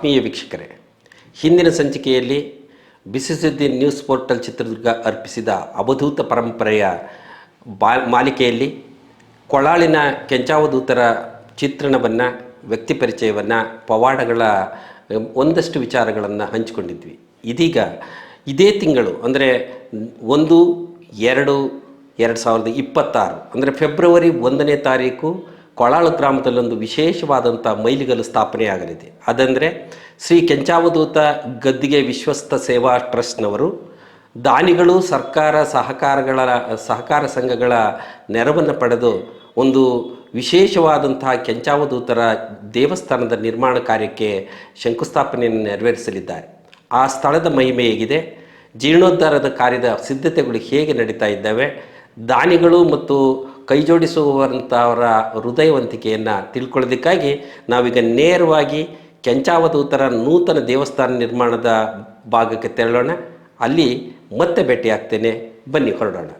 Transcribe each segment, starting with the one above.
ಆತ್ಮೀಯ ವೀಕ್ಷಕರೇ, ಹಿಂದಿನ ಸಂಚಿಕೆಯಲ್ಲಿ ಬಿಸಿ ಸುದ್ದಿ ನ್ಯೂಸ್ ಪೋರ್ಟಲ್ ಚಿತ್ರದುರ್ಗ ಅರ್ಪಿಸಿದ ಅವಧೂತ ಪರಂಪರೆಯ ಬಾ ಮಾಲಿಕೆಯಲ್ಲಿ ಕೊಳಾಳಿನ ಕೆಂಚಾವಧೂತರ ಚಿತ್ರಣವನ್ನು, ವ್ಯಕ್ತಿ ಪರಿಚಯವನ್ನು, ಪವಾಡಗಳ ಒಂದಷ್ಟು ವಿಚಾರಗಳನ್ನು ಹಂಚಿಕೊಂಡಿದ್ವಿ. ಇದೀಗ ಇದೇ ತಿಂಗಳು, ಅಂದರೆ ಒಂದು, ಎರಡು ಎರಡು ಸಾವಿರದ ಇಪ್ಪತ್ತಾರು, ಅಂದರೆ ಫೆಬ್ರವರಿ ಒಂದನೇ ತಾರೀಕು ಕೊಳಾಳು ಗ್ರಾಮದಲ್ಲೊಂದು ವಿಶೇಷವಾದಂಥ ಮೈಲಿಗಲ್ಲು ಸ್ಥಾಪನೆಯಾಗಲಿದೆ ಅದಂದರೆ ಶ್ರೀ ಕೆಂಚಾವಧೂತ ಗದ್ದಿಗೆ ವಿಶ್ವಸ್ತ ಸೇವಾ ಟ್ರಸ್ಟ್ನವರು ದಾನಿಗಳು ಸರ್ಕಾರ ಸಹಕಾರಗಳ, ಸಹಕಾರ ಸಂಘಗಳ ನೆರವನ್ನು ಪಡೆದು ಒಂದು ವಿಶೇಷವಾದಂತಹ ಕೆಂಚಾವಧೂತರ ದೇವಸ್ಥಾನದ ನಿರ್ಮಾಣ ಕಾರ್ಯಕ್ಕೆ ಶಂಕುಸ್ಥಾಪನೆಯನ್ನು ನೆರವೇರಿಸಲಿದ್ದಾರೆ. ಆ ಸ್ಥಳದ ಮಹಿಮೆ ಹೇಗಿದೆ? ಜೀರ್ಣೋದ್ಧಾರದ ಕಾರ್ಯದ ಸಿದ್ಧತೆಗಳು ಹೇಗೆ ನಡೀತಾ ಇದ್ದಾವೆ? ದಾನಿಗಳು ಮತ್ತು ಕೈಜೋಡಿಸುವಂಥವರ ಹೃದಯವಂತಿಕೆಯನ್ನು ತಿಳ್ಕೊಳ್ಳೋದಕ್ಕಾಗಿ ನಾವೀಗ ನೇರವಾಗಿ ಕೆಂಚಾವಧೂತರ ನೂತನ ದೇವಸ್ಥಾನ ನಿರ್ಮಾಣದ ಭಾಗಕ್ಕೆ ತೆರಳೋಣ. ಅಲ್ಲಿ ಮತ್ತೆ ಭೇಟಿಯಾಗ್ತೇನೆ. ಬನ್ನಿ ಹೊರಡೋಣ.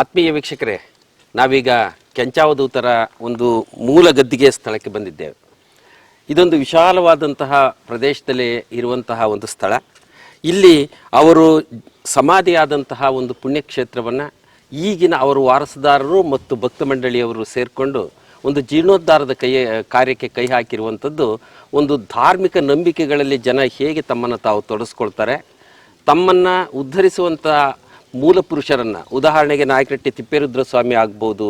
ಆತ್ಮೀಯ ವೀಕ್ಷಕರೇ, ನಾವೀಗ ಕೆಂಚಾವದೂತರ ಒಂದು ಮೂಲ ಗದ್ದಿಗೆ ಸ್ಥಳಕ್ಕೆ ಬಂದಿದ್ದೇವೆ. ಇದೊಂದು ವಿಶಾಲವಾದಂತಹ ಪ್ರದೇಶದಲ್ಲಿ ಇರುವಂತಹ ಒಂದು ಸ್ಥಳ. ಇಲ್ಲಿ ಅವರು ಸಮಾಧಿಯಾದಂತಹ ಒಂದು ಪುಣ್ಯಕ್ಷೇತ್ರವನ್ನು ಈಗಿನ ಅವರು ವಾರಸುದಾರರು ಮತ್ತು ಭಕ್ತ ಮಂಡಳಿಯವರು ಸೇರಿಕೊಂಡು ಒಂದು ಜೀರ್ಣೋದ್ಧಾರದ ಕೈ, ಕಾರ್ಯಕ್ಕೆ ಕೈ ಹಾಕಿರುವಂಥದ್ದು ಒಂದು ಧಾರ್ಮಿಕ ನಂಬಿಕೆಗಳಲ್ಲಿ ಜನ ಹೇಗೆ ತಮ್ಮನ್ನು ತಾವು ತೊಡಸ್ಕೊಳ್ತಾರೆ, ತಮ್ಮನ್ನು ಉದ್ಧರಿಸುವಂಥ ಮೂಲ ಪುರುಷರನ್ನು. ಉದಾಹರಣೆಗೆ ನಾಯಕರಟ್ಟಿ ತಿಪ್ಪೇರುದ್ರ ಸ್ವಾಮಿ ಆಗ್ಬೋದು.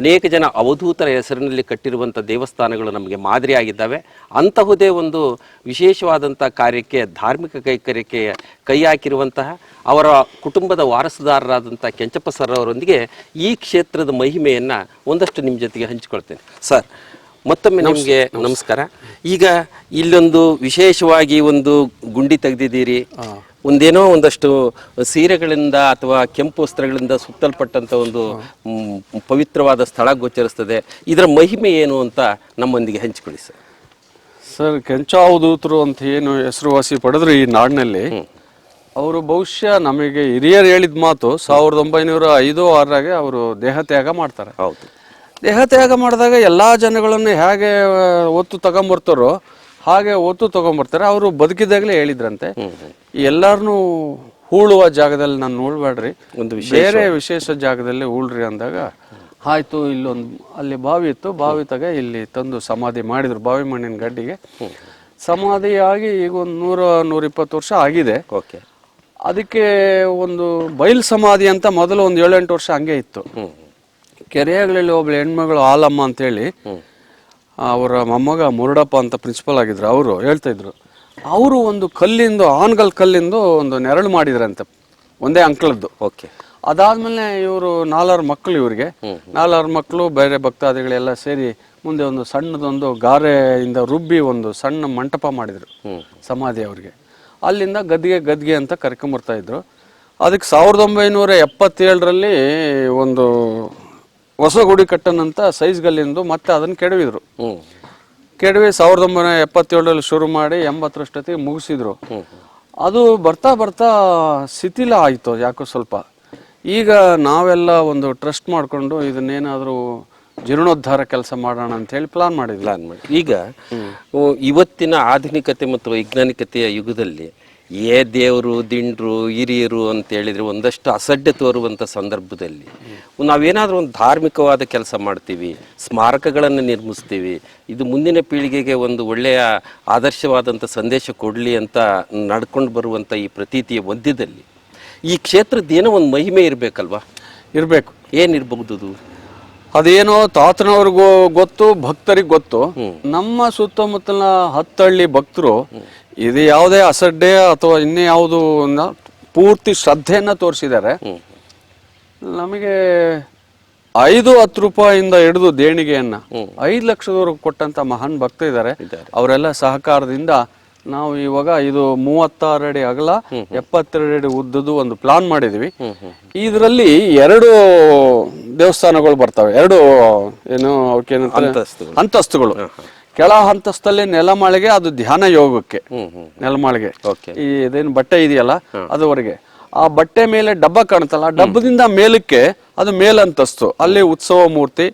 ಅನೇಕ ಜನ ಅವಧೂತರ ಹೆಸರಿನಲ್ಲಿ ಕಟ್ಟಿರುವಂಥ ದೇವಸ್ಥಾನಗಳು ನಮಗೆ ಮಾದರಿಯಾಗಿದ್ದಾವೆ. ಅಂತಹುದೇ ಒಂದು ವಿಶೇಷವಾದಂಥ ಕಾರ್ಯಕ್ಕೆ ಧಾರ್ಮಿಕ ಕೈಕರ್ಯಕ್ಕೆ ಕೈ ಹಾಕಿರುವಂತಹ ಅವರ ಕುಟುಂಬದ ವಾರಸುದಾರರಾದಂಥ ಕೆಂಚಪ್ಪ ಸರ್ ಅವರೊಂದಿಗೆ ಈ ಕ್ಷೇತ್ರದ ಮಹಿಮೆಯನ್ನು ಒಂದಷ್ಟು ನಿಮ್ಮ ಜೊತೆಗೆ ಹಂಚಿಕೊಳ್ತೇನೆ. ಸರ್ ಮತ್ತೊಮ್ಮೆ ನಿಮಗೆ ನಮಸ್ಕಾರ. ಈಗ ಇಲ್ಲೊಂದು ವಿಶೇಷವಾಗಿ ಒಂದು ಗುಂಡಿ ತೆಗೆದಿದ್ದೀರಿ. ಒಂದೇನೋ ಒಂದಷ್ಟು ಸೀರೆಗಳಿಂದ ಅಥವಾ ಕೆಂಪು ವಸ್ತ್ರಗಳಿಂದ ಸುತ್ತಲ್ಪಟ್ಟಂಥ ಒಂದು ಪವಿತ್ರವಾದ ಸ್ಥಳ ಗೋಚರಿಸ್ತದೆ. ಇದರ ಮಹಿಮೆ ಏನು ಅಂತ ನಮ್ಮೊಂದಿಗೆ ಹಂಚಿಕೊಳ್ಳಿ ಸರ್. ಸರ್ ಕೆಂಚಾವಧೂತರು ಅಂತ ಏನು ಹೆಸರುವಾಸಿ ಪಡೆದ್ರು ಈ ನಾಡಿನಲ್ಲಿ. ಅವರು ಬಹುಶಃ ನಮಗೆ ಹಿರಿಯರು ಹೇಳಿದ ಮಾತು ಸಾವಿರದ ಒಂಬೈನೂರ ಐದು ಆರಾಗೆ ಅವರು ದೇಹತ್ಯಾಗ ಮಾಡ್ತಾರೆ. ಹೌದು. ದೇಹತ್ಯಾಗ ಮಾಡಿದಾಗ ಎಲ್ಲ ಜನಗಳನ್ನು ಹೇಗೆ ಒತ್ತು ತಗೊಂಬರ್ತಾರೋ ಹಾಗೆ ಒತ್ತು ತಗೊಂಡ್ಬರ್ತಾರೆ. ಅವರು ಬದುಕಿದಾಗಲೇ ಹೇಳಿದ್ರಂತೆ. ಎಲ್ಲಾರನು ಹೂಳುವ ಜಾಗದಲ್ಲಿ ನಾನು ನೋಡ್ಬೇಡ್ರಿ ಒಂದು ಬೇರೆ ವಿಶೇಷ ಜಾಗದಲ್ಲಿ ಹೂಳ್ರಿ ಅಂದಾಗ ಆಯ್ತು ಇಲ್ಲೊಂದು ಅಲ್ಲಿ ಬಾವಿ ಇತ್ತು. ಬಾವಿ ತಗ ಇಲ್ಲಿ ತಂದು ಸಮಾಧಿ ಮಾಡಿದ್ರು ಬಾವಿ ಮಣ್ಣಿನ ಗಡ್ಡಿಗೆ. ಸಮಾಧಿ ಆಗಿ ಈಗ ಒಂದು ನೂರ ನೂರಿಪ್ಪತ್ತು ವರ್ಷ ಆಗಿದೆ. ಓಕೆ. ಅದಕ್ಕೆ ಒಂದು ಬಯಲ್ ಸಮಾಧಿ ಅಂತ ಮೊದಲು ಒಂದು ಏಳೆಂಟು ವರ್ಷ ಹಂಗೆ ಇತ್ತು. ಕೆರೆಗಳಲ್ಲಿ ಒಬ್ಳು ಹೆಣ್ಮಗಳು ಆಲಮ್ಮ ಅಂತೇಳಿ ಅವರ ಮೊಮ್ಮಗ ಮುರುಡಪ್ಪ ಅಂತ ಪ್ರಿನ್ಸಿಪಲ್ ಆಗಿದ್ರು. ಅವರು ಹೇಳ್ತಾ ಇದ್ರು ಅವರು ಒಂದು ಕಲ್ಲಿಂದು ಆನ್ಗಲ್ ಕಲ್ಲಿಂದು ಒಂದು ನೆರಳು ಮಾಡಿದ್ರಂತೆ ಒಂದೇ ಅಂಕಲದ್ದು ಓಕೆ. ಅದಾದ್ಮೇಲೆ ಇವರು ನಾಲ್ವರು ಮಕ್ಕಳು ಇವರಿಗೆ. ನಾಲ್ವರು ಮಕ್ಕಳು ಬೇರೆ ಭಕ್ತಾದಿಗಳೆಲ್ಲ ಸೇರಿ ಮುಂದೆ ಒಂದು ಸಣ್ಣದೊಂದು ಗಾರೆಯಿಂದ ರುಬ್ಬಿ ಒಂದು ಸಣ್ಣ ಮಂಟಪ ಮಾಡಿದ್ರು ಸಮಾಧಿ ಅವ್ರಿಗೆ. ಅಲ್ಲಿಂದ ಗದ್ಗೆ ಗದ್ಗೆ ಅಂತ ಕರ್ಕೊಂಬರ್ತಾ ಇದ್ರು. ಅದಕ್ಕೆ ಸಾವಿರದ ಒಂಬೈನೂರ ಎಪ್ಪತ್ತೇಳರಲ್ಲಿ ಒಂದು ಹೊಸ ಗುಡಿ ಕಟ್ಟನಂತ ಸೈಜ್ಗಲ್ಲಿಂದು ಮತ್ತೆ ಅದನ್ನು ಕೆಡವಿದ್ರು. ಕೆಡವಿ ಸಾವಿರದ ಒಂಬೈನೂರ ಎಪ್ಪತ್ತೇಳರಲ್ಲಿ ಶುರು ಮಾಡಿ ಎಂಬತ್ತರಷ್ಟೊತ್ತಿಗೆ ಮುಗಿಸಿದ್ರು. ಅದು ಬರ್ತಾ ಬರ್ತಾ ಶಿಥಿಲ ಆಯಿತು ಯಾಕೋ ಸ್ವಲ್ಪ. ಈಗ ನಾವೆಲ್ಲ ಒಂದು ಟ್ರಸ್ಟ್ ಮಾಡಿಕೊಂಡು ಇದನ್ನೇನಾದರೂ ಜೀರ್ಣೋದ್ಧಾರ ಕೆಲಸ ಮಾಡೋಣ ಅಂತ ಹೇಳಿ ಪ್ಲಾನ್ ಮಾಡಿದ್ವಿ. ಪ್ಲಾನ್ ಮಾಡಿ. ಈಗ ಇವತ್ತಿನ ಆಧುನಿಕತೆ ಮತ್ತು ವೈಜ್ಞಾನಿಕತೆಯ ಯುಗದಲ್ಲಿ ಏ ದೇವರು ದಿಂಡ್ರು ಹಿರಿಯರು ಅಂತ ಹೇಳಿದ್ರೆ ಒಂದಷ್ಟು ಅಸಡ್ಡೆ ತೋರುವಂಥ ಸಂದರ್ಭದಲ್ಲಿ ನಾವೇನಾದರೂ ಒಂದು ಧಾರ್ಮಿಕವಾದ ಕೆಲಸ ಮಾಡ್ತೀವಿ ಸ್ಮಾರಕಗಳನ್ನು ನಿರ್ಮಿಸ್ತೀವಿ ಇದು ಮುಂದಿನ ಪೀಳಿಗೆಗೆ ಒಂದು ಒಳ್ಳೆಯ ಆದರ್ಶವಾದಂಥ ಸಂದೇಶ ಕೊಡಲಿ ಅಂತ ನಡ್ಕೊಂಡು ಬರುವಂಥ ಈ ಪ್ರತೀತಿಯ ಮಧ್ಯದಲ್ಲಿ ಈ ಕ್ಷೇತ್ರದ ಏನೋ ಒಂದು ಮಹಿಮೆ ಇರಬೇಕಲ್ವಾ? ಇರಬೇಕು. ಏನಿರಬಹುದು ಅದು ಅದೇನೋ ತಾತನವ್ರಿಗೂ ಗೊತ್ತು ಭಕ್ತರಿಗೆ ಗೊತ್ತು. ನಮ್ಮ ಸುತ್ತಮುತ್ತಲಿನ ಹತ್ತಳ್ಳಿ ಭಕ್ತರು ಇದು ಯಾವುದೇ ಅಸಡ್ಡೆ ಅಥವಾ ಇನ್ನೇ ಯಾವುದು ಪೂರ್ತಿ ಶ್ರದ್ಧೆಯನ್ನ ತೋರಿಸಿದ್ದಾರೆ. ನಮಗೆ ಐದು ಹತ್ತು ರೂಪಾಯಿಂದ ಹಿಡಿದು ದೇಣಿಗೆಯನ್ನ ಐದು ಲಕ್ಷದವರೆಗೂ ಕೊಟ್ಟಂತ ಮಹಾನ್ ಭಕ್ತ ಇದ್ದಾರೆ. ಅವರೆಲ್ಲ ಸಹಕಾರದಿಂದ ನಾವು ಇವಾಗ ಇದು ಮೂವತ್ತಾರು ಅಡಿ ಅಗಲ ಎಪ್ಪತ್ತೆರಡು ಅಡಿ ಉದ್ದದ್ದು ಒಂದು ಪ್ಲಾನ್ ಮಾಡಿದೀವಿ. ಇದರಲ್ಲಿ ಎರಡು ದೇವಸ್ಥಾನಗಳು ಬರ್ತವೆ. ಎರಡು ಏನು ಅವಕ್ಕೇನಂತಾರೆ ಅಂತಸ್ತುಗಳು. ಕೆಳ ಹಂತಸ್ತಲ್ಲಿ ನೆಲಮಾಳಿಗೆ ಅದು ಧ್ಯಾನ ಯೋಗಕ್ಕೆ. ನೆಲಮಾಳಿಗೆ. ಓಕೆ. ಈ ಇದೇನು ಬಟ್ಟೆ ಇದೆಯಲ್ಲ ಅದುವರೆಗೆ. ಆ ಬಟ್ಟೆ ಮೇಲೆ ಡಬ್ಬ ಕಾಣುತ್ತಲ್ಲ ಡಬ್ಬದಿಂದ ಮೇಲಕ್ಕೆ ಅದು ಮೇಲಂತಸ್ತು. ಅಲ್ಲಿ ಉತ್ಸವ ಮೂರ್ತಿ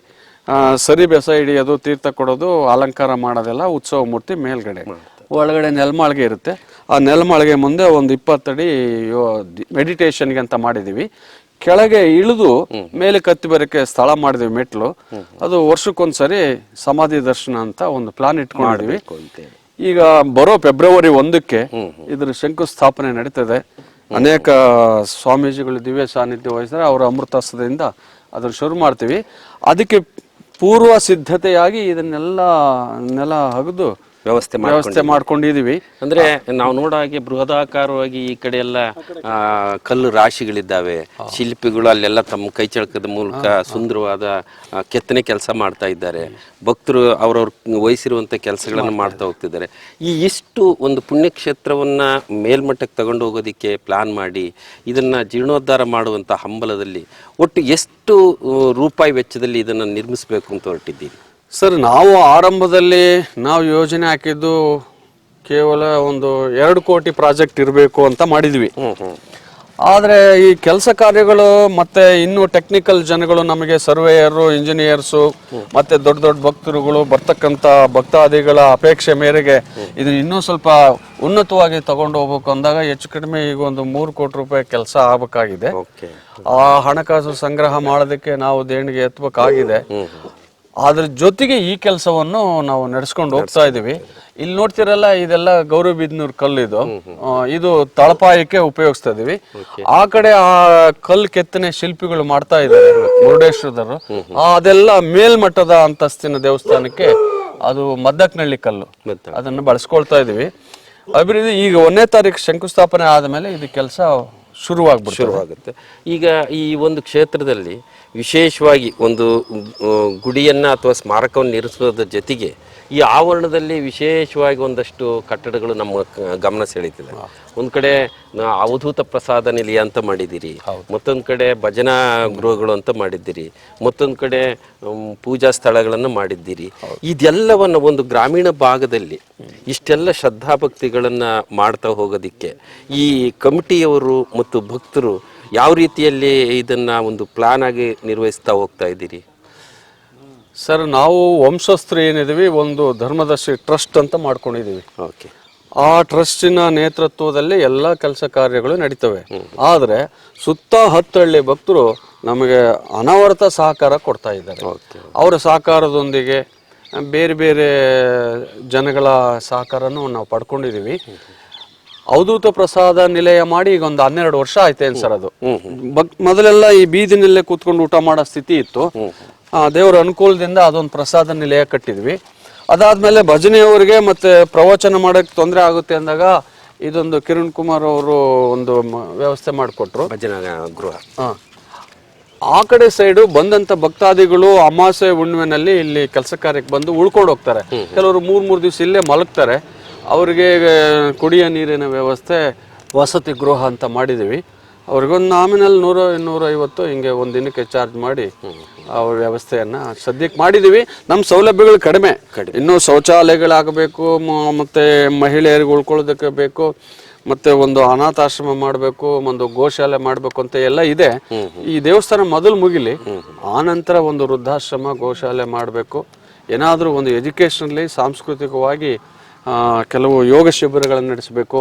ಸರಿ ಬೆಸ ಹಿಡಿಯೋದು ತೀರ್ಥ ಕೊಡೋದು ಅಲಂಕಾರ ಮಾಡೋದೆಲ್ಲ ಉತ್ಸವ ಮೂರ್ತಿ ಮೇಲ್ಗಡೆ. ಒಳಗಡೆ ನೆಲಮಾಳಿಗೆ ಇರುತ್ತೆ. ಆ ನೆಲಮಾಳಿಗೆ ಮುಂದೆ ಒಂದು ಇಪ್ಪತ್ತಡಿ ಮೆಡಿಟೇಷನ್ಗೆ ಅಂತ ಮಾಡಿದೀವಿ. ಕೆಳಗೆ ಇಳಿದು ಮೇಲೆ ಕತ್ತಿ ಬರೋಕ್ಕೆ ಸ್ಥಳ ಮಾಡಿದ್ವಿ ಮೆಟ್ಲು. ಅದು ವರ್ಷಕ್ಕೊಂದ್ಸರಿ ಸಮಾಧಿ ದರ್ಶನ ಅಂತ ಒಂದು ಪ್ಲಾನ್ ಇಟ್ಕೊಂಡಿದ್ವಿ. ಈಗ ಬರೋ ಫೆಬ್ರವರಿ ಒಂದಕ್ಕೆ ಇದ್ರ ಶಂಕುಸ್ಥಾಪನೆ ನಡೀತದೆ. ಅನೇಕ ಸ್ವಾಮೀಜಿಗಳು ದಿವ್ಯ ಸಾನ್ನಿಧ್ಯ ವಹಿಸಿದ್ರೆ ಅವರ ಅಮೃತಾಸ್ತ್ರದಿಂದ ಅದನ್ನು ಶುರು ಮಾಡ್ತೀವಿ. ಅದಕ್ಕೆ ಪೂರ್ವ ಸಿದ್ಧತೆಯಾಗಿ ಇದನ್ನೆಲ್ಲ ನೆಲ ಹಗದು ವ್ಯವಸ್ಥೆ ಮಾಡಿ ವ್ಯವಸ್ಥೆ ಮಾಡ್ಕೊಂಡಿದೀವಿ. ಅಂದ್ರೆ ನಾವು ನೋಡಾಗೆ ಹಾಗೆ ಬೃಹದಾಕಾರವಾಗಿ ಈ ಕಡೆ ಎಲ್ಲ ಆ, ಕಲ್ಲು ರಾಶಿಗಳಿದ್ದಾವೆ. ಶಿಲ್ಪಿಗಳು ಅಲ್ಲೆಲ್ಲ ತಮ್ಮ ಕೈ ಚಳಕದ ಮೂಲಕ ಸುಂದರವಾದ ಆ, ಕೆತ್ತನೆ ಕೆಲಸ ಮಾಡ್ತಾ ಇದ್ದಾರೆ. ಭಕ್ತರು ಅವ್ರವ್ರ ವಹಿಸಿರುವಂತ ಕೆಲಸಗಳನ್ನು ಮಾಡ್ತಾ ಹೋಗ್ತಿದ್ದಾರೆ. ಈ ಇಷ್ಟು ಒಂದು ಪುಣ್ಯಕ್ಷೇತ್ರವನ್ನ ಮೇಲ್ಮಟ್ಟಕ್ಕೆ ತಗೊಂಡು ಹೋಗೋದಿಕ್ಕೆ ಪ್ಲಾನ್ ಮಾಡಿ ಇದನ್ನ ಜೀರ್ಣೋದ್ಧಾರ ಮಾಡುವಂತ ಹಂಬಲದಲ್ಲಿ ಒಟ್ಟು ಎಷ್ಟು ಆ, ರೂಪಾಯಿ ವೆಚ್ಚದಲ್ಲಿ ಇದನ್ನ ನಿರ್ಮಿಸಬೇಕು ಅಂತ ಹೊರಟಿದ್ದೀರಿ? ಸರ್ ನಾವು ಆರಂಭದಲ್ಲಿ ನಾವು ಯೋಜನೆ ಹಾಕಿದ್ದು ಕೇವಲ ಒಂದು ಎರಡು ಕೋಟಿ ಪ್ರಾಜೆಕ್ಟ್ ಇರಬೇಕು ಅಂತ ಮಾಡಿದ್ವಿ. ಆದರೆ ಈ ಕೆಲಸ ಕಾರ್ಯಗಳು ಮತ್ತೆ ಇನ್ನು ಟೆಕ್ನಿಕಲ್ ಜನಗಳು ನಮಗೆ ಸರ್ವೇಯರು ಇಂಜಿನಿಯರ್ಸು ಮತ್ತೆ ದೊಡ್ಡ ದೊಡ್ಡ ಭಕ್ತರುಗಳು ಬರ್ತಕ್ಕಂಥ ಭಕ್ತಾದಿಗಳ ಅಪೇಕ್ಷೆ ಮೇರೆಗೆ ಇದು ಇನ್ನೂ ಸ್ವಲ್ಪ ಉನ್ನತವಾಗಿ ತಗೊಂಡು ಹೋಗ್ಬೇಕು ಅಂದಾಗ ಹೆಚ್ಚು ಕಡಿಮೆ ಈಗ ಒಂದು ಮೂರು ಕೋಟಿ ರೂಪಾಯಿ ಕೆಲಸ ಆಗಬೇಕಾಗಿದೆ. ಆ ಹಣಕಾಸು ಸಂಗ್ರಹ ಮಾಡೋದಕ್ಕೆ ನಾವು ದೇಣಿಗೆ ಎತ್ತಬೇಕಾಗಿದೆ ಅದ್ರ ಜೊತೆಗೆ ಈ ಕೆಲಸವನ್ನು ನಾವು ನಡೆಸ್ಕೊಂಡು ಹೋಗ್ತಾ ಇದೀವಿ. ಇಲ್ಲಿ ನೋಡ್ತಿರಲ್ಲ ಇದೆಲ್ಲ ಗೌರಿಬಿದ್ನೂರ್ ಕಲ್ಲು ಇದು. ಇದು ತಳಪಾಯಕ್ಕೆ ಉಪಯೋಗಿಸ್ತಾ ಇದೀವಿ. ಆ ಕಡೆ ಆ ಕಲ್ಲು ಕೆತ್ತನೆ ಶಿಲ್ಪಿಗಳು ಮಾಡ್ತಾ ಇದ್ದಾರೆ ಮುರುಡೇಶ್ವರದರು ಆ, ಅದೆಲ್ಲ ಮೇಲ್ಮಟ್ಟದ ಅಂತಸ್ತಿನ ದೇವಸ್ಥಾನಕ್ಕೆ ಅದು ಮದ್ದಕ್ನಳ್ಳಿ ಕಲ್ಲು. ಅದನ್ನು ಬಳಸ್ಕೊಳ್ತಾ ಇದೀವಿ. ಅಭಿವೃದ್ಧಿ ಈಗ ಒಂದನೇ ತಾರೀಕು ಶಂಕುಸ್ಥಾಪನೆ ಆದಮೇಲೆ ಇದು ಕೆಲಸ ಶುರುವಾಗ್ಬಿಡ್ತು ಶುರುವಾಗುತ್ತೆ. ಈಗ ಈ ಒಂದು ಕ್ಷೇತ್ರದಲ್ಲಿ ವಿಶೇಷವಾಗಿ ಒಂದು ಗುಡಿಯನ್ನು ಅಥವಾ ಸ್ಮಾರಕವನ್ನು ನಿರ್ಮಿಸೋದ್ರ ಜೊತೆಗೆ ಈ ಆವರಣದಲ್ಲಿ ವಿಶೇಷವಾಗಿ ಒಂದಷ್ಟು ಕಟ್ಟಡಗಳು ನಮ್ಮ ಗಮನ ಸೆಳೀತಿದೆ ಒಂದು ಕಡೆ ಅವಧೂತ ಪ್ರಸಾದ ನಿಲಯ ಅಂತ ಮಾಡಿದ್ದೀರಿ. ಮತ್ತೊಂದು ಕಡೆ ಭಜನಾ ಗೃಹಗಳು ಅಂತ ಮಾಡಿದ್ದೀರಿ. ಮತ್ತೊಂದು ಕಡೆ ಪೂಜಾ ಸ್ಥಳಗಳನ್ನು ಮಾಡಿದ್ದೀರಿ. ಇದೆಲ್ಲವನ್ನ ಒಂದು ಗ್ರಾಮೀಣ ಭಾಗದಲ್ಲಿ ಇಷ್ಟೆಲ್ಲ ಶ್ರದ್ಧಾಭಕ್ತಿಗಳನ್ನ ಮಾಡ್ತಾ ಹೋಗೋದಿಕ್ಕೆ ಈ ಕಮಿಟಿಯವರು ಮತ್ತು ಭಕ್ತರು ಯಾವ ರೀತಿಯಲ್ಲಿ ಇದನ್ನ ಒಂದು ಪ್ಲಾನ್ ಆಗಿ ನಿರ್ವಹಿಸ್ತಾ ಹೋಗ್ತಾ ಇದ್ದೀರಿ? ಸರ್ ನಾವು ವಂಶಸ್ಥರು ಏನಿದ್ದೀವಿ ಒಂದು ಧರ್ಮದರ್ಶಿ ಟ್ರಸ್ಟ್ ಅಂತ ಮಾಡ್ಕೊಂಡಿದ್ದೀವಿ. ಓಕೆ. ಆ ಟ್ರಸ್ಟಿನ ನೇತೃತ್ವದಲ್ಲಿ ಎಲ್ಲ ಕೆಲಸ ಕಾರ್ಯಗಳು ನಡೀತವೆ. ಆದರೆ ಸುತ್ತ ಹತ್ತಳ್ಳಿ ಭಕ್ತರು ನಮಗೆ ಅನವರತ ಸಹಕಾರ ಕೊಡ್ತಾ ಇದ್ದಾರೆ. ಓಕೆ. ಅವರ ಸಹಕಾರದೊಂದಿಗೆ ಬೇರೆ ಬೇರೆ ಜನಗಳ ಸಹಕಾರನೂ ನಾವು ಪಡ್ಕೊಂಡಿದೀವಿ ಅವಧೂತ ಪ್ರಸಾದ ನಿಲಯ ಮಾಡಿ ಈಗ ಒಂದು ಹನ್ನೆರಡು ವರ್ಷ ಆಯ್ತೇನು ಸರ್ ಅದು? ಮೊದಲೆಲ್ಲ ಈ ಬೀದಿನಲ್ಲೇ ಕೂತ್ಕೊಂಡು ಊಟ ಮಾಡೋ ಸ್ಥಿತಿ ಇತ್ತು. ಆ, ದೇವರ ಅನುಕೂಲದಿಂದ ಅದೊಂದು ಪ್ರಸಾದ ನಿಲಯ ಕಟ್ಟಿದ್ವಿ. ಅದಾದ್ಮೇಲೆ ಭಜನೆಯವರಿಗೆ ಮತ್ತೆ ಪ್ರವಚನ ಮಾಡಕ್ ತೊಂದರೆ ಆಗುತ್ತೆ ಅಂದಾಗ ಇದೊಂದು ಕಿರಣ್ ಕುಮಾರ್ ಅವರು ಒಂದು ಮ- ವ್ಯವಸ್ಥೆ ಮಾಡಿಕೊಟ್ರು. ಭಜನಾ ಗೃಹ. ಆ. ಕಡೆ ಸೈಡು ಬಂದಂತ ಭಕ್ತಾದಿಗಳು ಅಮಾಸೆ ಹುಣ್ಣಿಮೆನಲ್ಲಿ ಇಲ್ಲಿ ಕೆಲಸ ಕಾರ್ಯಕ್ಕೆ ಬಂದು ಉಳ್ಕೊಂಡು ಹೋಗ್ತಾರೆ. ಕೆಲವರು ಮೂರ್ ಮೂರ್ ದಿವಸ ಇಲ್ಲೇ ಮಲಗ್ತಾರೆ. ಅವರಿಗೆ ಕುಡಿಯೋ ನೀರಿನ ವ್ಯವಸ್ಥೆ ವಸತಿ ಗೃಹ ಅಂತ ಮಾಡಿದೀವಿ. ಅವ್ರಿಗೊಂದು ನಾಮಿನಲ್ ನೂರ ಇನ್ನೂರ ಐವತ್ತು ಹಿಂಗೆ ಒಂದು ದಿನಕ್ಕೆ ಚಾರ್ಜ್ ಮಾಡಿ ಅವ್ರ ವ್ಯವಸ್ಥೆಯನ್ನ ಸದ್ಯಕ್ಕೆ ಮಾಡಿದ್ದೀವಿ ನಮ್ಮ ಸೌಲಭ್ಯಗಳು ಕಡಿಮೆ. ಇನ್ನೂ ಶೌಚಾಲಯಗಳಾಗಬೇಕು ಮತ್ತು ಮಹಿಳೆಯರಿಗೆ ಉಳ್ಕೊಳ್ಳೋದಕ್ಕೆ ಬೇಕು ಮತ್ತೆ ಒಂದು ಅನಾಥಾಶ್ರಮ ಮಾಡಬೇಕು ಒಂದು ಗೋಶಾಲೆ ಮಾಡಬೇಕು ಅಂತ ಎಲ್ಲ ಇದೆ. ಈ ದೇವಸ್ಥಾನ ಮೊದಲು ಮುಗಿಲಿ ಆನಂತರ ಒಂದು ವೃದ್ಧಾಶ್ರಮ ಗೋಶಾಲೆ ಮಾಡಬೇಕು. ಏನಾದರೂ ಒಂದು ಎಜುಕೇಷನಲ್ಲಿ ಸಾಂಸ್ಕೃತಿಕವಾಗಿ ಕೆಲವು ಯೋಗ ಶಿಬಿರಗಳನ್ನು ನಡೆಸಬೇಕು.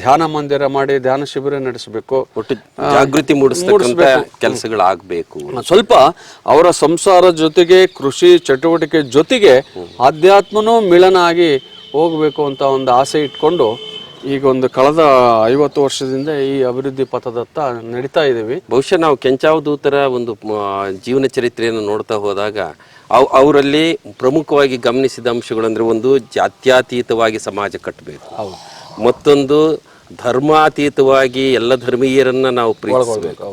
ಧ್ಯಾನ ಮಂದಿರ ಮಾಡಿ ಧ್ಯಾನ ಶಿಬಿರ ನಡೆಸಬೇಕು. ಒಟ್ಟು ಜಾಗೃತಿ ಕೆಲಸಗಳಾಗಬೇಕು. ಸ್ವಲ್ಪ ಅವರ ಸಂಸಾರ ಜೊತೆಗೆ ಕೃಷಿ ಚಟುವಟಿಕೆ ಜೊತೆಗೆ ಆಧ್ಯಾತ್ಮನೂ ಮಿಳನ ಆಗಿ ಹೋಗಬೇಕು ಅಂತ ಒಂದು ಆಸೆ ಇಟ್ಕೊಂಡು ಈಗ ಒಂದು ಕಳೆದ ಐವತ್ತು ವರ್ಷದಿಂದ ಈ ಅಭಿವೃದ್ಧಿ ಪಥದತ್ತ ನಡೀತಾ ಇದ್ದೀವಿ. ಬಹುಶಃ ನಾವು ಕೆಂಚಾವಧೂತರ ಒಂದು ಜೀವನ ಚರಿತ್ರೆಯನ್ನು ನೋಡ್ತಾ ಹೋದಾಗ ಅವ್ ಅವರಲ್ಲಿ ಪ್ರಮುಖವಾಗಿ ಗಮನಿಸಿದ ಅಂಶಗಳಂದ್ರೆ ಒಂದು ಜಾತ್ಯಾತೀತವಾಗಿ ಸಮಾಜ ಕಟ್ಟಬೇಕು. ಮತ್ತೊಂದು ಧರ್ಮಾತೀತವಾಗಿ ಎಲ್ಲ ಧರ್ಮೀಯರನ್ನ ನಾವು ಪ್ರೀತಿಸಬೇಕು.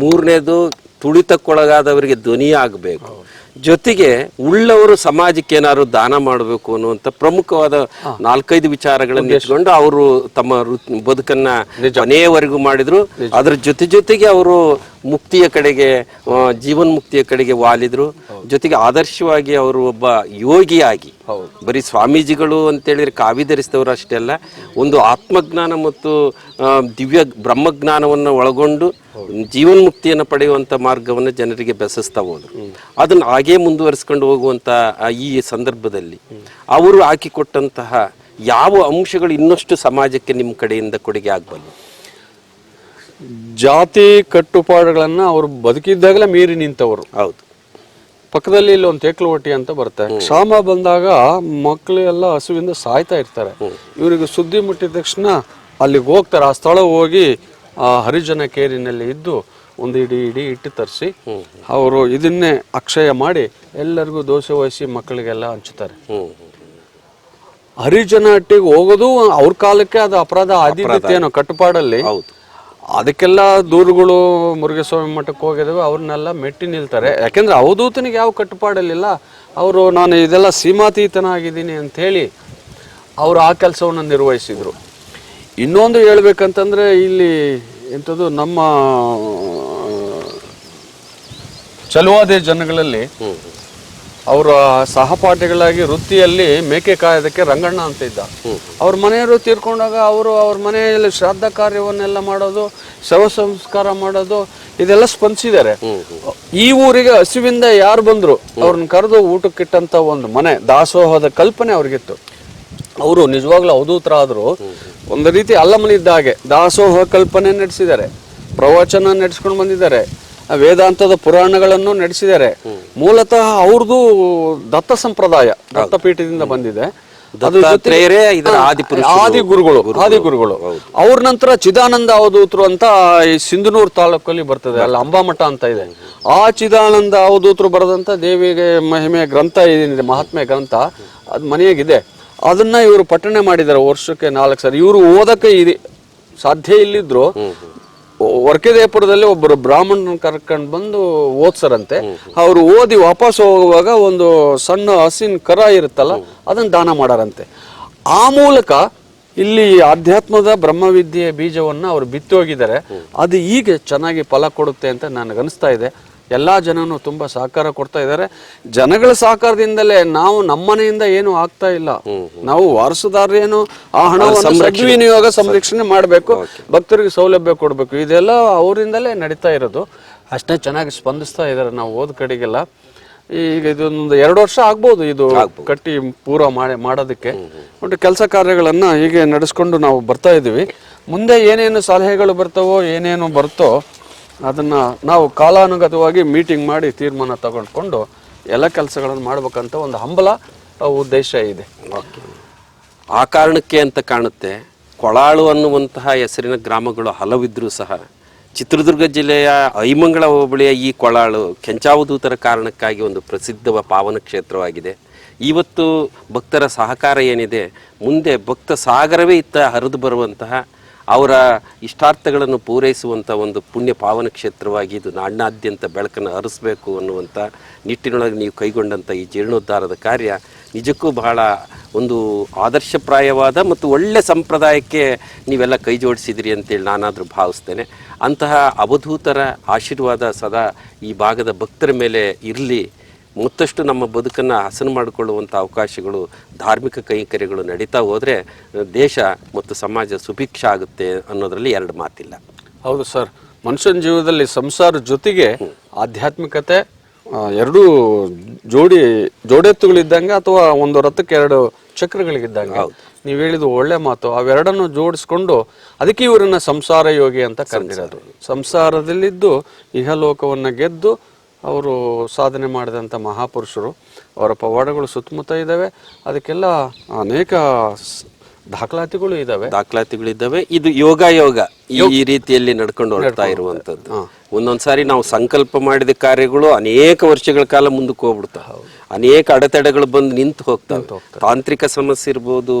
ಮೂರನೇದು ತುಳಿತಕ್ಕೊಳಗಾದವರಿಗೆ ಧ್ವನಿ ಆಗಬೇಕು. ಜೊತೆಗೆ ಉಳ್ಳವರು ಸಮಾಜಕ್ಕೆ ಏನಾದ್ರು ದಾನ ಮಾಡಬೇಕು ಅನ್ನುವಂಥ ಪ್ರಮುಖವಾದ ನಾಲ್ಕೈದು ವಿಚಾರಗಳನ್ನು ಇಟ್ಕೊಂಡು ಅವರು ತಮ್ಮ ಬದುಕನ್ನ ಕೊನೆಯವರೆಗೂ ಮಾಡಿದ್ರು. ಅದರ ಜೊತೆ ಜೊತೆಗೆ ಅವರು ಮುಕ್ತಿಯ ಕಡೆಗೆ ಜೀವನ್ ಮುಕ್ತಿಯ ಕಡೆಗೆ ವಾಲಿದ್ರು. ಜೊತೆಗೆ ಆದರ್ಶವಾಗಿ ಅವರು ಒಬ್ಬ ಯೋಗಿಯಾಗಿ ಬರೀ ಸ್ವಾಮೀಜಿಗಳು ಅಂತೇಳಿದ್ರೆ ಕಾವಿ ಧರಿಸಿದವರು ಅಷ್ಟೇ ಅಲ್ಲ ಒಂದು ಆತ್ಮಜ್ಞಾನ ಮತ್ತು ದಿವ್ಯ ಬ್ರಹ್ಮಜ್ಞಾನವನ್ನು ಒಳಗೊಂಡು ಜೀವನ್ ಮುಕ್ತಿಯನ್ನು ಪಡೆಯುವಂತ ಮಾರ್ಗವನ್ನು ಜನರಿಗೆ ಬೆಸಸ್ತಾ ಹೋದರು. ಅದನ್ನು ಹಾಗೇ ಮುಂದುವರಿಸ್ಕೊಂಡು ಹೋಗುವಂತ ಈ ಸಂದರ್ಭದಲ್ಲಿ ಅವರು ಹಾಕಿಕೊಟ್ಟಂತಹ ಯಾವ ಅಂಶಗಳು ಇನ್ನಷ್ಟು ಸಮಾಜಕ್ಕೆ ನಿಮ್ಮ ಕಡೆಯಿಂದ ಕೊಡುಗೆ ಆಗಬಲ್ಲ? ಜಾತಿ ಕಟ್ಟುಪಾಡುಗಳನ್ನ ಅವರು ಬದುಕಿದ್ದಾಗಲೇ ಮೀರಿ ನಿಂತವರು. ಹೌದು. ಪಕ್ಕದಲ್ಲಿ ಇಲ್ಲಿ ಒಂದು ತೇಕ್ಲುವಟ್ಟಿ ಅಂತ ಬರುತ್ತೆ. ಕ್ಷಾಮ ಬಂದಾಗ ಮಕ್ಕಳು ಎಲ್ಲ ಹಸುವಿಂದ ಸಾಯ್ತಾ ಇರ್ತಾರೆ. ಇವರಿಗೆ ಸುದ್ದಿ ಮುಟ್ಟಿದ ತಕ್ಷಣ ಅಲ್ಲಿಗೆ ಹೋಗ್ತಾರೆ. ಆ ಸ್ಥಳ ಹೋಗಿ ಆ ಹರಿಜನ ಕೇರಿನಲ್ಲಿ ಇದ್ದು ಒಂದು ಇಡೀ ಇಡೀ ಇಟ್ಟು ತರಿಸಿ ಅವರು ಇದನ್ನೇ ಅಕ್ಷಯ ಮಾಡಿ ಎಲ್ಲರಿಗೂ ದೋಸೆ ವಹಿಸಿ ಮಕ್ಕಳಿಗೆಲ್ಲ ಹಂಚುತ್ತಾರೆ. ಹರಿಜನ ಹಟ್ಟಿಗೆ ಹೋಗೋದು ಅವ್ರ ಕಾಲಕ್ಕೆ ಅದು ಅಪರಾಧ ಆದಿತ್ಯನೋ ಕಟ್ಟುಪಾಡಲ್ಲಿ. ಹೌದು. ಅದಕ್ಕೆಲ್ಲ ದೂರುಗಳು ಮುರುಘಸ್ವಾಮಿ ಮಠಕ್ಕೆ ಹೋಗಿದ್ದೇವೆ ಅವ್ರನ್ನೆಲ್ಲ ಮೆಟ್ಟಿ ನಿಲ್ತಾರೆ. ಯಾಕೆಂದ್ರೆ ಅವಧೂತನಿಗೆ ಯಾವ ಕಟ್ಟುಪಾಡಲಿಲ್ಲ ಅವರು, ನಾನು ಇದೆಲ್ಲ ಸೀಮಾತೀತನಾಗಿದ್ದೀನಿ ಅಂತ ಹೇಳಿ ಅವರು ಆ ಕೆಲಸವನ್ನು ನಿರ್ವಹಿಸಿದ್ರು. ಇನ್ನೊಂದು ಹೇಳ್ಬೇಕಂತಂದ್ರೆ, ಇಲ್ಲಿ ಎಂಥದ್ದು ನಮ್ಮ ಚಲುವಾದೆ ಜನಗಳಲ್ಲಿ ಅವರ ಸಹಪಾಠಿಗಳಾಗಿ ವೃತ್ತಿಯಲ್ಲಿ ಮೇಕೆ ಕಾಯೋದಕ್ಕೆ ರಂಗಣ್ಣ ಅಂತ ಇದ್ದ. ಅವ್ರ ಮನೆಯವರು ತೀರ್ಕೊಂಡಾಗ ಅವರು ಅವ್ರ ಮನೆಯಲ್ಲಿ ಶ್ರಾದ್ದ ಕಾರ್ಯವನ್ನೆಲ್ಲ ಮಾಡೋದು ಶವ ಸಂಸ್ಕಾರ ಮಾಡೋದು ಇದೆಲ್ಲ ಸ್ಪಂದಿಸಿದ್ದಾರೆ. ಈ ಊರಿಗೆ ಹಸಿವಿಂದ ಯಾರು ಬಂದ್ರು? ಅವ್ರನ್ನ ಕರೆದು ಊಟಕ್ಕಿಟ್ಟಂತ ಒಂದು ಮನೆ ದಾಸೋಹದ ಕಲ್ಪನೆ ಅವ್ರಿಗಿತ್ತು. ಅವರು ನಿಜವಾಗ್ಲೂ ಅವಧೂತರಾದ್ರು. ಒಂದು ರೀತಿ ಅಲ್ಲಮನಿದ್ದ ಹಾಗೆ ದಾಸೋಹ ಕಲ್ಪನೆ ನಡೆಸಿದ್ದಾರೆ. ಪ್ರವಚನ ನಡೆಸ್ಕೊಂಡು ಬಂದಿದ್ದಾರೆ. ವೇದಾಂತದ ಪುರಾಣಗಳನ್ನು ನಡೆಸಿದ್ದಾರೆ. ಮೂಲತಃ ಅವ್ರದ್ದು ದತ್ತ ಸಂಪ್ರದಾಯ ದತ್ತಪೀಠದಿಂದ ಬಂದಿದೆ. ಆದಿ ಗುರುಗಳು ಆದಿ ಗುರುಗಳು ಅವ್ರ ನಂತರ ಚಿದಾನಂದ ಅವಧೂತರು ಅಂತ ಈ ಸಿಂಧನೂರು ತಾಲೂಕಲ್ಲಿ ಬರ್ತದೆ ಅಲ್ಲಿ ಅಂಬಾಮಠ ಅಂತ ಇದೆ. ಆ ಚಿದಾನಂದ ಅವಧೂತರು ಬರೆದಂತ ದೇವಿಗೆ ಮಹಿಮೆ ಗ್ರಂಥ ಏನಿದೆ ಮಹಾತ್ಮೆ ಗ್ರಂಥ ಅದು ಮನೆಯಾಗಿದೆ. ಅದನ್ನ ಇವರು ಪಠಣೆ ಮಾಡಿದ್ದಾರೆ ವರ್ಷಕ್ಕೆ ನಾಲ್ಕು ಸಾರಿ. ಇವರು ಓದಕ್ಕೆ ಇದೆ ಸಾಧ್ಯ ಇಲ್ಲಿದ್ರು. ವರ್ಕೆದೇಪುರದಲ್ಲಿ ಒಬ್ಬರು ಬ್ರಾಹ್ಮಣನ ಕರ್ಕೊಂಡು ಬಂದು ಓದ್ಸರಂತೆ. ಅವರು ಓದಿ ವಾಪಸ್ ಹೋಗುವಾಗ ಒಂದು ಸಣ್ಣ ಹಸಿನ ಕರ ಇರುತ್ತಲ್ಲ, ಅದನ್ನ ದಾನ ಮಾಡಾರಂತೆ. ಆ ಮೂಲಕ ಇಲ್ಲಿ ಆಧ್ಯಾತ್ಮದ ಬ್ರಹ್ಮವಿದ್ಯೆಯ ಬೀಜವನ್ನು ಅವರು ಬಿತ್ತೋಗಿದ್ದಾರೆ. ಅದು ಈಗ ಚೆನ್ನಾಗಿ ಫಲ ಕೊಡುತ್ತೆ ಅಂತ ನನಗನ್ನಿಸ್ತಾ ಇದೆ. ಎಲ್ಲಾ ಜನನು ತುಂಬಾ ಸಹಕಾರ ಕೊಡ್ತಾ ಇದ್ದಾರೆ. ಜನಗಳ ಸಹಕಾರದಿಂದಲೇ ನಾವು ನಮ್ಮನೆಯಿಂದ ಏನು ಆಗ್ತಾ ಇಲ್ಲ. ನಾವು ವಾರಸುದಾರರೇನು ಆ ಹಣವನ್ನು ಸದ್ವಿನಿಯೋಗ ಸಂರಕ್ಷಣೆ ಮಾಡಬೇಕು. ಭಕ್ತರಿಗೆ ಸೌಲಭ್ಯ ಕೊಡಬೇಕು. ಇದೆಲ್ಲ ಅವರಿಂದಲೇ ನಡೀತಾ ಇರೋದು. ಅಷ್ಟೇ ಚೆನ್ನಾಗಿ ಸ್ಪಂದಿಸ್ತಾ ಇದ್ದಾರೆ ನಾವು ಓದ್ ಕಡೆಗೆಲ್ಲ. ಈಗ ಇದೊಂದು ಎರಡು ವರ್ಷ ಆಗ್ಬೋದು ಇದು ಕಟ್ಟಿ ಪೂರ ಮಾಡಿ ಮಾಡೋದಕ್ಕೆ. ಒಟ್ಟು ಕೆಲಸ ಕಾರ್ಯಗಳನ್ನ ಹೀಗೆ ನಡೆಸ್ಕೊಂಡು ನಾವು ಬರ್ತಾ ಇದ್ದೀವಿ ಮುಂದೆ ಏನೇನು ಸಲಹೆಗಳು ಬರ್ತವೋ ಏನೇನು ಬರ್ತೋ ಅದನ್ನ ನಾವು ಕಾಲಾನುಗತವಾಗಿ ಮೀಟಿಂಗ್ ಮಾಡಿ ತೀರ್ಮಾನ ತಗೊಂಡ್ಕೊಂಡು ಎಲ್ಲ ಕೆಲಸಗಳನ್ನು ಮಾಡ್ಬೇಕಂತ ಒಂದು ಹಂಬಲ ಉದ್ದೇಶ ಇದೆ. ಆ ಕಾರಣಕ್ಕೆ ಅಂತ ಕಾಣುತ್ತೆ ಕೊಳಾಳು ಅನ್ನುವಂತಹ ಹೆಸರಿನ ಗ್ರಾಮಗಳು ಹಲವಿದ್ರೂ ಸಹ ಚಿತ್ರದುರ್ಗ ಜಿಲ್ಲೆಯ ಐಮಂಗಳ ಹೋಬಳಿಯ ಈ ಕೊಳಾಳು ಕೆಂಚಾವಧೂತರ ಕಾರಣಕ್ಕಾಗಿ ಒಂದು ಪ್ರಸಿದ್ಧ ಪಾವನ ಕ್ಷೇತ್ರವಾಗಿದೆ. ಇವತ್ತು ಭಕ್ತರ ಸಹಕಾರ ಏನಿದೆ ಮುಂದೆ ಭಕ್ತ ಸಾಗರವೇ ಇತ್ತ ಹರಿದು ಬರುವಂತಹ ಅವರ ಇಷ್ಟಾರ್ಥಗಳನ್ನು ಪೂರೈಸುವಂಥ ಒಂದು ಪುಣ್ಯ ಪಾವನ ಕ್ಷೇತ್ರವಾಗಿ ಇದು ನಾಡಿನಾದ್ಯಂತ ಬೆಳಕನ್ನು ಹರಿಸಬೇಕು ಅನ್ನುವಂಥ ನಿಟ್ಟಿನೊಳಗೆ ನೀವು ಕೈಗೊಂಡಂಥ ಈ ಜೀರ್ಣೋದ್ಧಾರದ ಕಾರ್ಯ ನಿಜಕ್ಕೂ ಬಹಳ ಒಂದು ಆದರ್ಶಪ್ರಾಯವಾದ ಮತ್ತು ಒಳ್ಳೆ ಸಂಪ್ರದಾಯಕ್ಕೆ ನೀವೆಲ್ಲ ಕೈ ಜೋಡಿಸಿದಿರಿ ಅಂತೇಳಿ ನಾನಾದರೂ ಭಾವಿಸ್ತೇನೆ. ಅಂತಹ ಅವಧೂತರ ಆಶೀರ್ವಾದ ಸದಾ ಈ ಭಾಗದ ಭಕ್ತರ ಮೇಲೆ ಇರಲಿ. ಮತ್ತಷ್ಟು ನಮ್ಮ ಬದುಕನ್ನು ಹಸನು ಮಾಡಿಕೊಳ್ಳುವಂಥ ಅವಕಾಶಗಳು ಧಾರ್ಮಿಕ ಕೈಂಕರ್ಯಗಳು ನಡೀತಾ ಹೋದರೆ ದೇಶ ಮತ್ತು ಸಮಾಜ ಸುಭಿಕ್ಷ ಆಗುತ್ತೆ ಅನ್ನೋದರಲ್ಲಿ ಎರಡು ಮಾತಿಲ್ಲ. ಹೌದು ಸರ್. ಮನುಷ್ಯನ ಜೀವನದಲ್ಲಿ ಸಂಸಾರ ಜೊತೆಗೆ ಆಧ್ಯಾತ್ಮಿಕತೆ ಎರಡೂ ಜೋಡಿ ಜೋಡೆತ್ತುಗಳಿದ್ದಂಗೆ ಅಥವಾ ಒಂದು ರಥಕ್ಕೆ ಎರಡು ಚಕ್ರಗಳಿಗಿದ್ದಂಗೆ. ನೀವು ಹೇಳಿದ ಒಳ್ಳೆ ಮಾತು. ಅವೆರಡನ್ನು ಜೋಡಿಸ್ಕೊಂಡು ಅದಕ್ಕೆ ಇವರನ್ನ ಸಂಸಾರ ಯೋಗಿ ಅಂತ ಕರೆದಿರೋದು. ಸಂಸಾರದಲ್ಲಿದ್ದು ಇಹಲೋಕವನ್ನು ಗೆದ್ದು ಅವರು ಸಾಧನೆ ಮಾಡಿದಂಥ ಮಹಾಪುರುಷರು, ಅವರ ಪವಾಡಗಳು ಸುತ್ತಮುತ್ತ ಇದ್ದಾವೆ. ಅದಕ್ಕೆಲ್ಲ ಅನೇಕ ದಾಖಲಾತಿಗಳು ಇದ್ದಾವೆ. ದಾಖಲಾತಿಗಳಿದ್ದಾವೆ ಇದು ಯೋಗ ಯೋಗ. ಈ ರೀತಿಯಲ್ಲಿ ನಡ್ಕೊಂಡು ಹೋಗ್ತಾ ಇರುವಂತದ್ದು ಒಂದೊಂದ್ಸಾರಿ ನಾವು ಸಂಕಲ್ಪ ಮಾಡಿದ ಕಾರ್ಯಗಳು ಅನೇಕ ವರ್ಷಗಳ ಕಾಲ ಮುಂದಕ್ಕೆ ಹೋಗ್ಬಿಡ್ತಾವೆ. ಅನೇಕ ಅಡೆತಡೆಗಳು ಬಂದು ನಿಂತು ಹೋಗ್ತವೆ. ತಾಂತ್ರಿಕ ಸಮಸ್ಯೆ ಇರ್ಬೋದು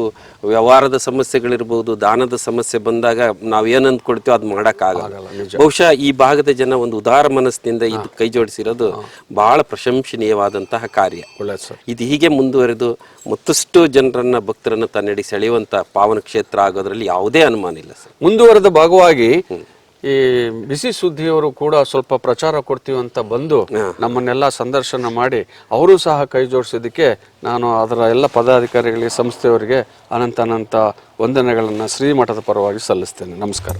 ವ್ಯವಹಾರದ ಸಮಸ್ಯೆಗಳಿರ್ಬೋದು ದಾನದ ಸಮಸ್ಯೆ ಬಂದಾಗ ನಾವ್ ಏನಂದ್ ಅಂದ್ಕೊಳ್ತೀವೋ ಅದು ಮಾಡಕ್ಕಾಗಲ್ಲ. ಬಹುಶಃ ಈ ಭಾಗದ ಜನ ಒಂದು ಉದಾರ ಮನಸ್ಸಿನಿಂದ ಇದು ಕೈ ಜೋಡಿಸಿರೋದು ಬಹಳ ಪ್ರಶಂಸನೀಯವಾದಂತಹ ಕಾರ್ಯ. ಇದು ಹೀಗೆ ಮುಂದುವರೆದು ಮತ್ತಷ್ಟು ಜನರನ್ನ ಭಕ್ತರನ್ನ ತನ್ನಡಿ ಸೆಳೆಯುವಂತ ಪಾವನ ಕ್ಷೇತ್ರ ಆಗೋದ್ರಲ್ಲಿ ಯಾವುದೇ ಅನುಮಾನ ಇಲ್ಲ ಸರ್. ಮುಂದುವರೆದ ಭಾಗವಾಗಿ ಈ ಬಿಸಿ ಸುದ್ದಿಯವರು ಕೂಡ ಸ್ವಲ್ಪ ಪ್ರಚಾರ ಕೊಡ್ತೀವಿ ಅಂತ ಬಂದು ನಮ್ಮನ್ನೆಲ್ಲ ಸಂದರ್ಶನ ಮಾಡಿ ಅವರು ಸಹ ಕೈ ಜೋಡಿಸಿದ್ದಕ್ಕೆ ನಾನು ಅದರ ಎಲ್ಲ ಪದಾಧಿಕಾರಿಗಳಿಗೆ ಸಂಸ್ಥೆಯವರಿಗೆ ಅನಂತ ಅನಂತ ವಂದನೆಗಳನ್ನು ಶ್ರೀಮಠದ ಪರವಾಗಿ ಸಲ್ಲಿಸ್ತೇನೆ. ನಮಸ್ಕಾರ.